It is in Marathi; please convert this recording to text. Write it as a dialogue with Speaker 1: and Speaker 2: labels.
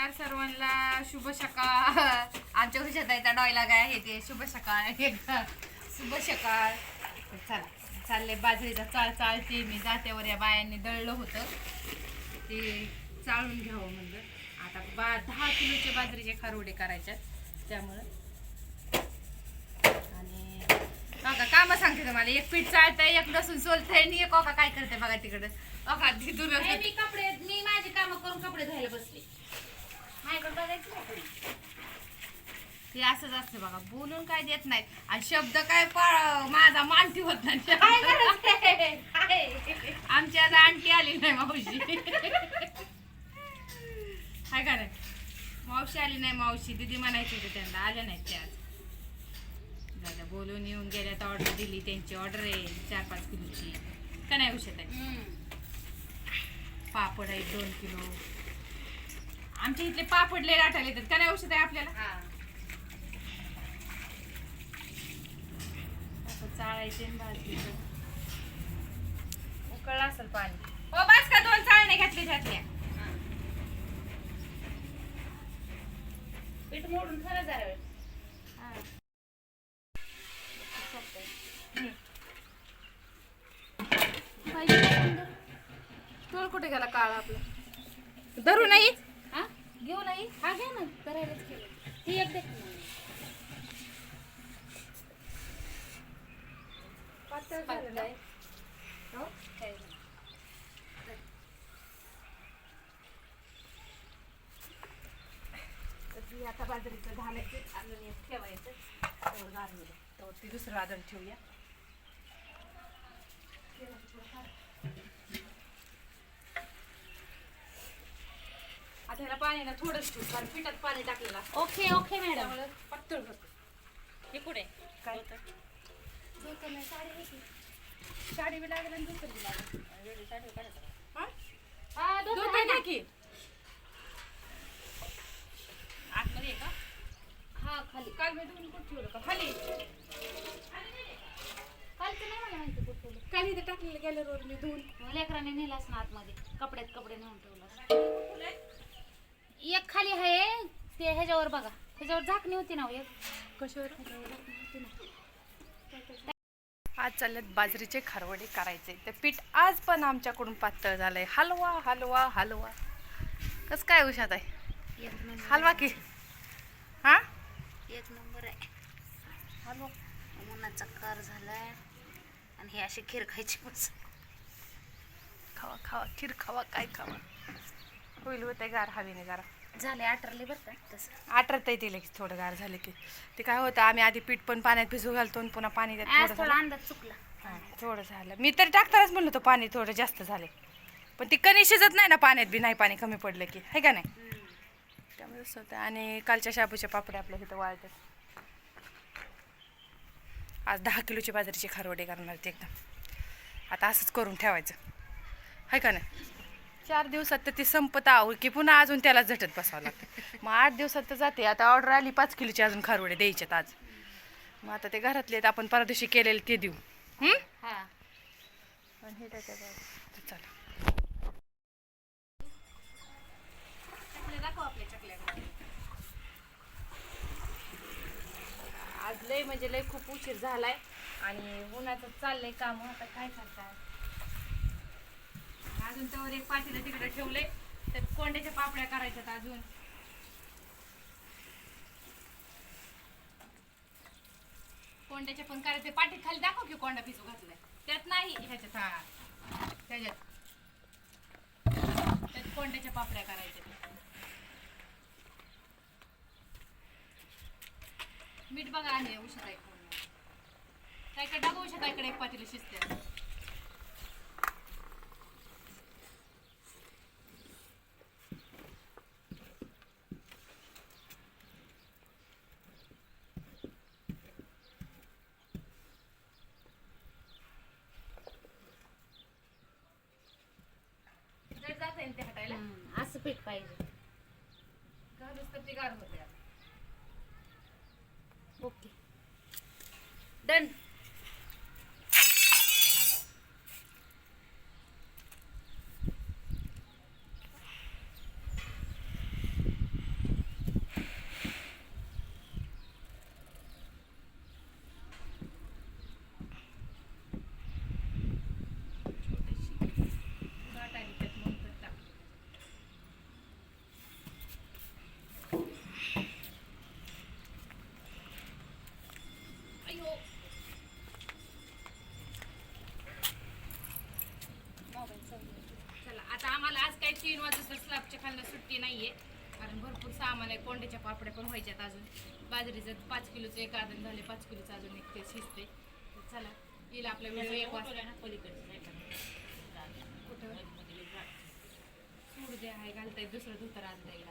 Speaker 1: नमस्कार सर्वांना. शुभ सकाळ. आमच्या घरच्या ताईचा डॉयला काय आहे ते शुभ सकाळ. शुभ सकाळ. चला चालले बाजरीचा चाळ चाळते. मी जात्यावर या बायांनी दळलं होतं. ते चाळून घ्यावं म्हणलं. आता बा दहा किलोचे बाजरीचे खारोडे करायच्यात त्यामुळं. आणि काका कामं सांगते तुम्हाला. एक पीठ चाळतंय एक लसूण सोलतंय आणि एक काय करते बघा तिकडं. काका तिथून
Speaker 2: मी कपडे मी माझी कामं करून कपडे धुवायला बसले.
Speaker 1: ते असंच असतं बघा बोलून काय देत नाही आणि शब्द काय माझा मानती होत नाही.
Speaker 2: काय गरज आहे? आहे.
Speaker 1: आमची आज आणखी आली नाही मावशी. काय का नाही? मावशी आली नाही मावशी. दिदी म्हणायची होती त्यांना आल्या नाहीत ते आज. झालं बोलून येऊन गेल्या तर ऑर्डर दिली. त्यांची ऑर्डर आहे चार पाच किलोची. का नाही उशत आहे. पापड आहेत दोन किलो. आमच्या इथले पापड लय राठायला येतात. का नाही औषध आहे आपल्याला?
Speaker 2: हा.
Speaker 1: असं चाळायचे आणि भाजायचे. उकळलं असेल पाणी. हो बस का दोन चाळणे घातले घातल्या
Speaker 2: हा. पीठ मोडून खरं जरा वेळ.
Speaker 1: टोल कुठे गेला काळ आपला? धरू नाही?
Speaker 2: हा घेऊ नाही हा. घ्या ना. करायलाच केलं ती एक दे.
Speaker 1: पातळ झालेलं आहे.
Speaker 2: हो? काय?
Speaker 1: तर आता बाजरीचं घालायचं आणून एक ठेवायचं. द्या. तेवढं ती दुसरं आदण ठेवूया. ह्याला पाणी ना थोडंच ठेवू कारण पिठात पाणी टाकलेलं असतं.
Speaker 2: Okay okay madam.
Speaker 1: त्यामुळे पातळ होतं.
Speaker 2: हे पुढे
Speaker 1: काय? साडी बी लागेल आणि दुसरं बी लागेल. हा?
Speaker 2: हा
Speaker 1: आहे ना. की.
Speaker 2: आतमध्ये आहे का? हा खाली.
Speaker 1: काल मी दोन कुठं ठेवलं का? खाली.
Speaker 2: कालचं नाही मला माहिती कुठं ठेवलं.
Speaker 1: काल इथे टाकलेलं गॅलरीवर मी धुवून.
Speaker 2: मग लेकराने नेलास ना आतमध्ये. कपड्यात कपडे नेऊन ठेवला एक खाली आहे ते ह्याच्यावर बघा. ह्याच्यावर झाकणी होती ना हो एक.
Speaker 1: कशावर?
Speaker 2: ह्याच्यावर झाकणी होती ना.
Speaker 1: आज चाललेत बाजरीचे खारवडे करायचे. ते पीठ आज पण आमच्याकडून पातळ झालंय. हलवा हलवा हलवा. कस काय उशात आहे हलवा की? हा?
Speaker 2: एक नंबर आहे.
Speaker 1: हलवा.
Speaker 2: उन्हाचा कार झालाय. आणि हे अशी खीर खायची बस
Speaker 1: खावा खावा. खीर खावा काय खावा. होईल होते गार हवेने जरा
Speaker 2: झाले आटरले बरं का? तसं.
Speaker 1: आठरत येते लगेच थोडं गार झाले की. ते काय होतं आम्ही आधी पीठ पण पाण्यात भिजू घालतो आणि पुन्हा पाणी त्यात
Speaker 2: आज
Speaker 1: थोडं
Speaker 2: थोडा
Speaker 1: झालं.
Speaker 2: अंदाज चुकला.
Speaker 1: हा, थोडं झालं. मी तरी टाकतानाच म्हणलं होतं पाणी थोडं जास्त झाले पण ती कणी शिजत नाही ना पाण्यात बी नाही पाणी कमी पडलं की. है का नाही? त्यामुळे असं होतं. आणि कालच्या शाबूच्या पापड्या आपल्या इथं वाळतात. आज दहा किलोची बाजरीची खारवडे करणार ते एकदम. आता असंच करून ठेवायचं. है का नाही? चार दिवसात तर ती संपत आहो की पुन्हा अजून त्याला झटत बसावं लागतं. मग आठ दिवसात तर जाते. आता ऑर्डर आली पाच किलोची अजून खारवडे द्यायच्यात आज. मग आता ते घरातले आहेत, आपण परवा दिवशी केलेले ते देऊ?
Speaker 2: हा?
Speaker 1: हे. तर चला. आज लय म्हणजे लय खूप उशीर झालाय. आणि उन्हाचं चाललंय काम. आता काय करताय? अजून तर एक पाठीला तिकडे ठेवले तर कोंड्याच्या पापड्या करायच्यात अजून. कोंड्याच्या पण करायचे पाठी खाली दाखव की कोंडा पिसू घातलाय. त्यात नाही ह्याच्यात हा. त्याच्यात. त्यात कोंड्याच्या पापड्या करायच्या मीठ बघा आहे उशात आहे काय काय टाकू उशात इकडे एक पातीला शिजते जर जात आहे ते हटायला
Speaker 2: पीठ पाहिजे.
Speaker 1: घालूच तर ते गार होते आता.
Speaker 2: ओके. डन
Speaker 1: खालनं सुट्टी नाहीये. कारण भरपूर सामान आहे कोंड्याच्या पापड्या पण व्हायच्यात अजून. बाजरीचं पाच किलोचं एक आदन झाले पाच किलोचं अजून एक ते शिजते चला येईल आपला व्हिडिओ एक वाजता. कुठं सूड जे आहे घालता येईल दुसरं धुतर आणता येईल